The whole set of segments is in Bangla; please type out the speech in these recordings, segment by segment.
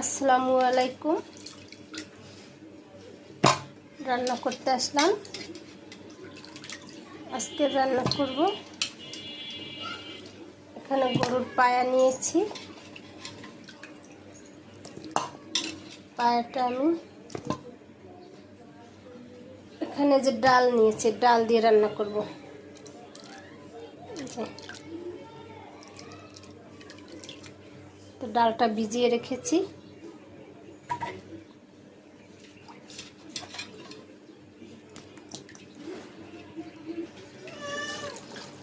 আসসালামু আলাইকুম। রান্না করতে আসলাম। আজকে রান্না করব। এখানে গরুর পায়া নিয়েছি। পায়াটা আমি এখানে যে ডাল নিয়েছি, ডাল দিয়ে রান্না করব। তো ডালটা ভিজিয়ে রেখেছি।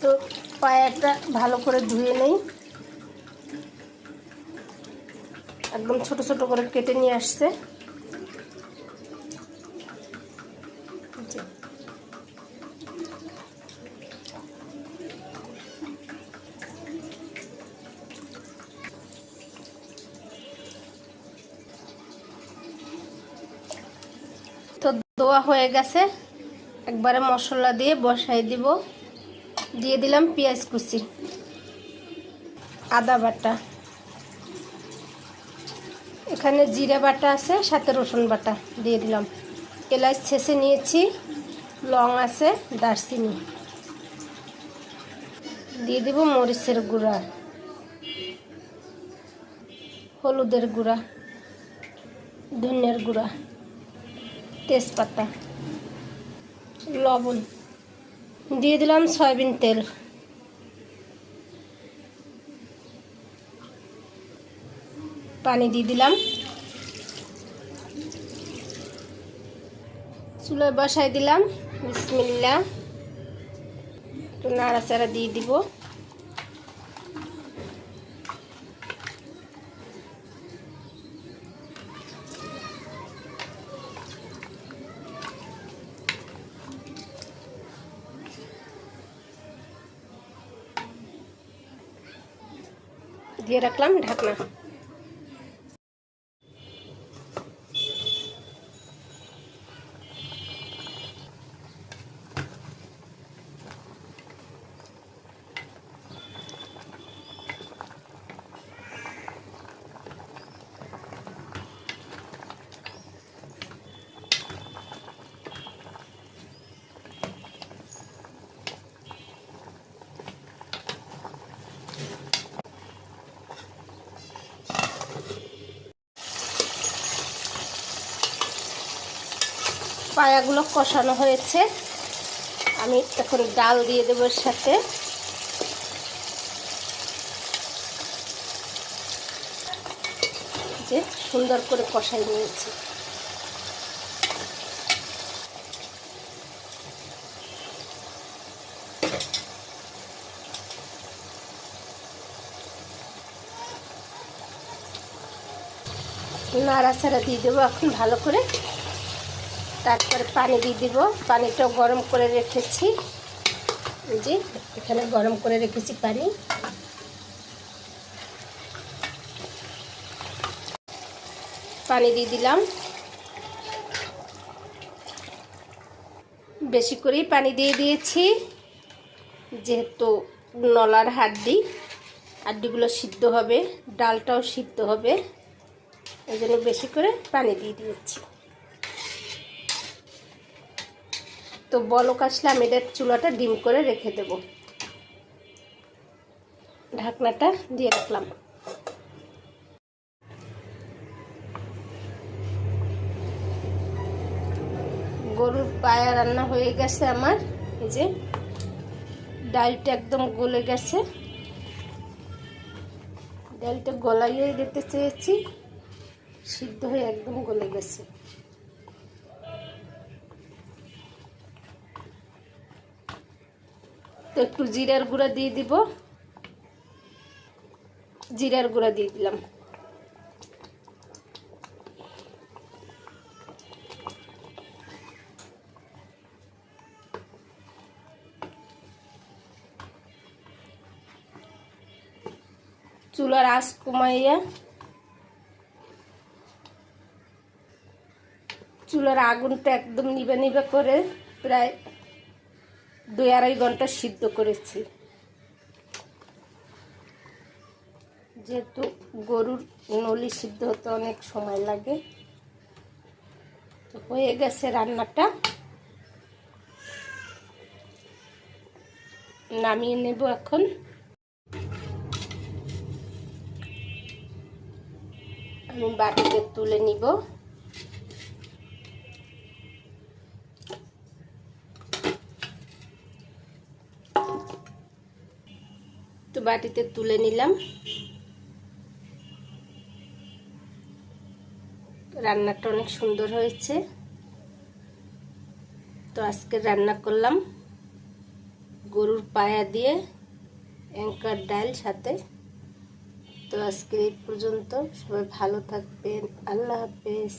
তো পায়াটা ভালো করে ধুয়ে নেই। একদম ছোট ছোট করে কেটে নিয়ে আসছে। তো দোয়া হয়ে গেছে। একবারে মশলা দিয়ে বসাই দিব। দিয়ে দিলাম পেঁয়াজ কুচি, আদা বাটা। এখানে জিরে বাটা আছে, সাথে রসুন বাটা দিয়ে দিলাম। এলাচ ছেঁচে নিয়েছি, লং আছে, দারচিনি। দিয়ে দিব মরিচের গুঁড়া, হলুদের গুঁড়া ধনিয়ার গুঁড়া, তেজপাতা, লবণ। দিয়ে দিলাম সয়াবিন তেল। পানি দিয়ে দিলাম। চুলায় বসাই দিলাম। বিসমিল্লা একটু নাড়াচাড়া দিয়ে দিব। দিয়ে রাখলাম ঢাকনা। পায়াগুলো কষানো হয়েছে। আমি এখন ডাল দিয়ে দেবো এর সাথে। যে সুন্দর করে কষাই নিয়েছি। নাড়াচাড়া দিয়ে দেবো এখন ভালো করে। তারপরে পানি দিয়ে দিব। পানিটাও গরম করে রেখেছি। যে, এখানে গরম করে রেখেছি পানি। পানি দিয়ে দিলাম। বেশি করেই পানি দিয়ে দিয়েছি, যেহেতু নলার হাড্ডি। হাড্ডিগুলো সিদ্ধ হবে, ডালটাও সিদ্ধ হবে। এই জন্য বেশি করে পানি দিয়ে দিয়েছি। তো বলক আসলে আমি এটার চুলাটা ডিম করে রেখে দেব। ঢাকনাটা দিয়ে রাখলাম। গরুর পায়া রান্না হয়ে গেছে আমার। এই যে ডালটা একদম গলে গেছে। ডালটা গলাইয়ে দিতে চেয়েছি, সিদ্ধ হয়ে একদম গলে গেছে। তো একটু জিরার গুঁড়া দিয়ে দিব। জিরার গুঁড়া দিয়ে দিলাম। চুলার আঁচ কমাইয়া চুলার আগুনটা একদম নিবে নিবে করে প্রায় দুই আড়াই ঘণ্টা সিদ্ধ করেছি। যেহেতু গরুর নলি সিদ্ধ হতে অনেক সময় লাগে, তো হয়ে গেছে রান্নাটা। নামিয়ে নেব এখন। আমি বাটিতে তুলে নিব। তো বাটিতে তুলে নিলাম। রান্নাটা অনেক সুন্দর হয়েছে। তো আজকে রান্না করলাম গরুর পায়া দিয়ে অ্যাঙ্কার ডাল সাথে। তো আজকে এই পর্যন্ত সবাই ভালো থাকবেন। আল্লাহ হাফেজ।